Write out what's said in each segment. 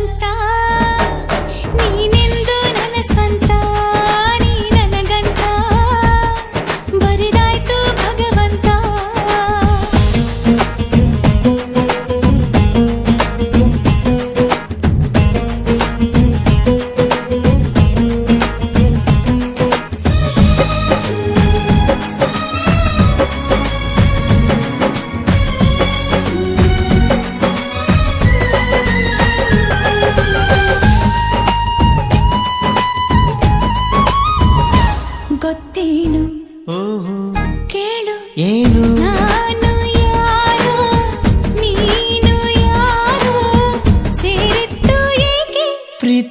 స్వంత నేనెందు నన్న స్వంత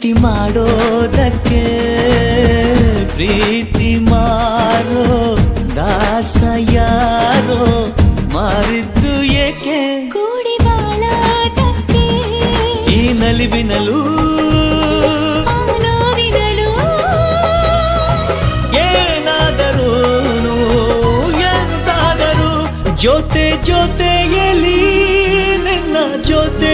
ಪ್ರೀತಿ ಮಾಡೋದಕ್ಕೆ ಪ್ರೀತಿ ಮಾರೋ ದಾಸ ಯಾರೋ ಮಾರಿದ್ದು ಏಕೆ? ಕೂಡಿ ಈ ನಲಿವಿನಲು ಜೊತೆ ಜೊತೆಯಲ್ಲಿ ನಿನ್ನ ಜೊತೆ